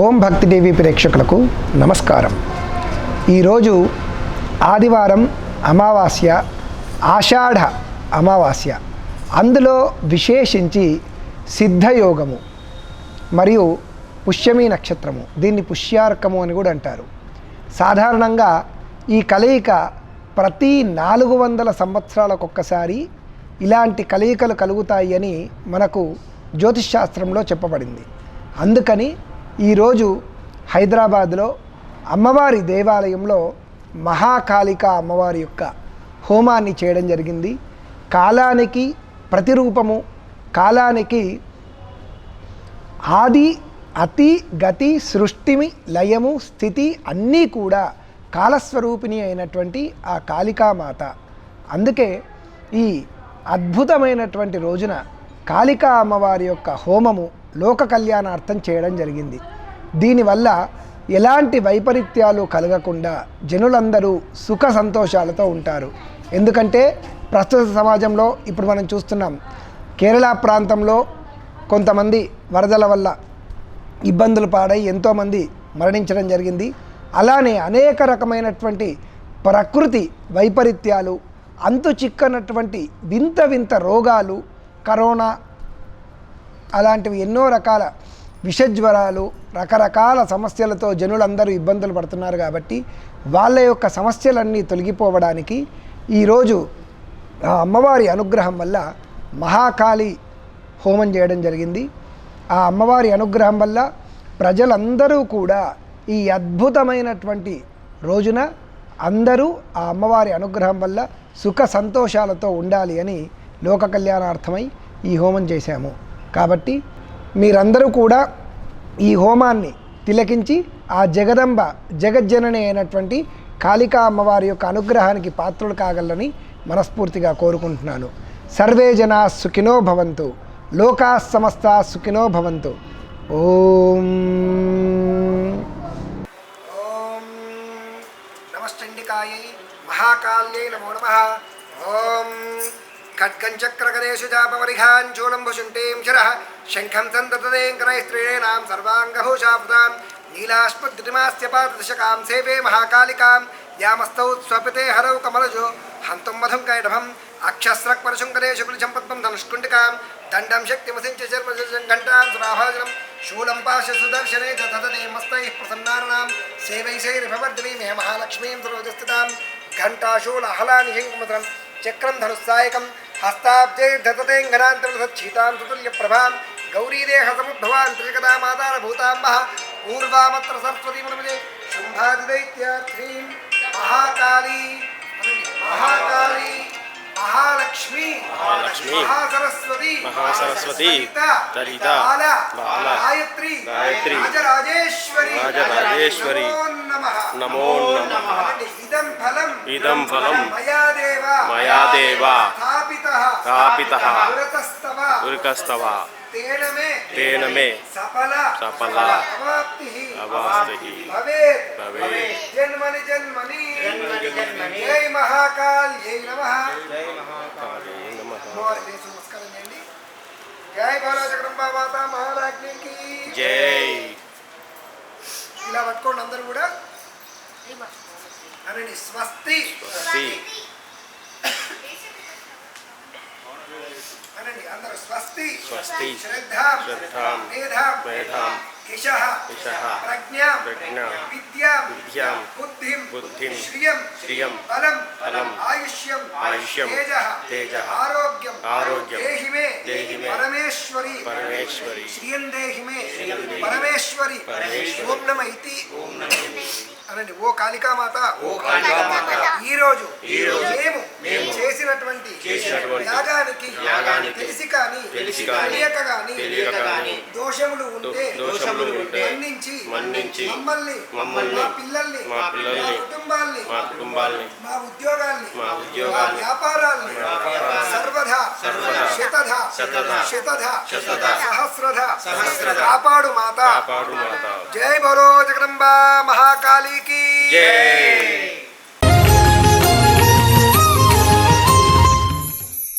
ఓం భక్తి టీవీ ప్రేక్షకులకు నమస్కారం. ఈరోజు ఆదివారం అమావాస్య ఆషాఢ అమావాస్య. అందులో విశేషించి సిద్ధయోగము మరియు పుష్యమి నక్షత్రము. దీన్ని పుష్యార్కము అని కూడా అంటారు. సాధారణంగా ఈ కలయిక ప్రతి నాలుగు వందల సంవత్సరాలకు ఒక్కసారి ఇలాంటి కలయికలు కలుగుతాయి అని మనకు జ్యోతిష్ శాస్త్రంలో చెప్పబడింది. అందుకని ఈరోజు హైదరాబాద్లో అమ్మవారి దేవాలయంలో మహాకాళిక అమ్మవారి యొక్క హోమాన్ని చేయడం జరిగింది. కాలానికి ప్రతిరూపము కాలానికి ఆది అతి గతి సృష్టిమి లయము స్థితి అన్నీ కూడా కాలస్వరూపిణి అయినటువంటి ఆ కాళికామాత. అందుకే ఈ అద్భుతమైనటువంటి రోజున కాళికా అమ్మవారి యొక్క హోమము లోక కళ్యాణార్థం చేయడం జరిగింది. దీనివల్ల ఎలాంటి వైపరీత్యాలు కలగకుండా జనులందరూ సుఖ సంతోషాలతో ఉంటారు. ఎందుకంటే ప్రస్తుత సమాజంలో ఇప్పుడు మనం చూస్తున్నాం కేరళ ప్రాంతంలో కొంతమంది వరదల వల్ల ఇబ్బందులు పాడై ఎంతోమంది మరణించడం జరిగింది. అలానే అనేక రకమైనటువంటి ప్రకృతి వైపరీత్యాలు అంతు చిక్కనటువంటి వింత వింత రోగాలు కరోనా అలాంటివి ఎన్నో రకాల విషజ్వరాలు రకరకాల సమస్యలతో జనులందరూ ఇబ్బందులు పడుతున్నారు కాబట్టి వాళ్ళ యొక్క సమస్యలన్నీ తొలగిపోవడానికి ఈరోజు అమ్మవారి అనుగ్రహం వల్ల మహాకాళి హోమం చేయడం జరిగింది. ఆ అమ్మవారి అనుగ్రహం వల్ల ప్రజలందరూ కూడా ఈ అద్భుతమైనటువంటి రోజున అందరూ ఆ అమ్మవారి అనుగ్రహం వల్ల సుఖ సంతోషాలతో ఉండాలి అని లోక కళ్యాణార్థమై ఈ హోమం చేశాము. కాబట్టి మీరందరూ కూడా ఈ హోమాన్ని తిలకించి ఆ జగదంబ జగజ్జనని అయినటువంటి కాళికా అమ్మవారి యొక్క అనుగ్రహానికి పాత్రులు కాగలని మనస్ఫూర్తిగా కోరుకుంటున్నాను. సర్వే జనా సుఖినో భవంతు. లోకా సమస్త సుఖినో భవంతు. ఓం. ఓం నమశ్చండికాయై మహాకాళ్యై నమో నమ. ఓం. ఖడ్గం చక్రగదేశు చాపవరిఘాన్ చూలం వశుంటీం శిరః. శంఖం సంతతదేంకరైస్త్రీణాం సర్వాంగభూషాపుతాం నీలాస్మద్రిమాస్య పాదశకాం సేవే మహాకాళికాం. యామస్తౌ స్వపితే హరౌ కమలజో. హంతుం మధుం కైడభం. అక్షస్రక్పరశుంకరేషు కులిచం పద్మం ధనుష్కుండికాం దండం శక్తిమసించ చర్మజం ఘంటాం సురాభాజనం. శూలం పాశ సుదర్శనే తదే మస్తై ప్రసన్నారణాం. సేవైశైరిభవర్ధిని हस्ताब्जे धततेङ्घनान्तरसच्छीतां सुतुल्यप्रभां गौरीदेहसमुद्भवां त्रिजगदामातारभूताम्बः पूर्वामत्र सरस्वती नमजे शुम्भादिदैत्यार्थीं महाकाली महाकाली महालक्ष्मी महासरस्वती महासरस्वती ललिता बाला गायत्री गायत्री राजराजेश्वरी राजराजेश्वरी नमो नमः। इदं फलं इदं फलं मया देवा। मया देवा। స్థాపితః. ఉరుకస్తవ తేన మే. సఫల. భవేత్. జన్మని జన్మని. జై మహాకాల్ జై నమః. నమస్కారం చేయండి. జై బాలా జగదంబా మాత మహారాజ్ఞికి జై. ఇలా పట్టుకోండి అందరూ కూడా. అనండి స్వస్తి. స్వస్తి. అనండి అందరూ స్వస్తి స్వస్తి శ్రద్ధాం శ్రద్ధాం మేధాం మేధాం యశః యశః ప్రజ్ఞాం ప్రజ్ఞాం విద్యాం విద్యాం బుద్ధిం బుద్ధిం శ్రియం శ్రియం బలం బలం ఆయుష్యం ఆయుష్యం తేజః తేజః ఆరోగ్యం ఆరోగ్యం దేహి మే దేహి మే పరమేశ్వరి పరమేశ్వరి శ్రియం దేహి మే శ్రియం దేహి పరమేశ్వరి పరమేశ్వరి. ఓం నమ ఇతి అనండి ఓ కాళికామాత ఓ కాళికామాత, ఈ రోజు ఈ రోజు మేము చేసినటువంటి చేసినటువంటి యాగానికి యాగానికి తెలిసి కానీ తెలిసి కాని తెలియక కాని దోషములు ఉంటే దోషములు ఉంటే మన్నించి మమ్మల్ని మమ్మల్ని మా పిల్లల్ని మా పిల్లల్ని మా కుటుంబాల్ని మా కుటుంబాల్ని మా ఉద్యోగాల్ని మా ఉద్యోగాల్ని వ్యాపారాల్ని వ్యాపారాల్ని సర్వధా శతధ శతధ శతధ శతధ సహస్రధ సహస్రధ కాపాడు మాత. కాపాడు మాత. జై బలో జగదంబా మహాకాళీకి జై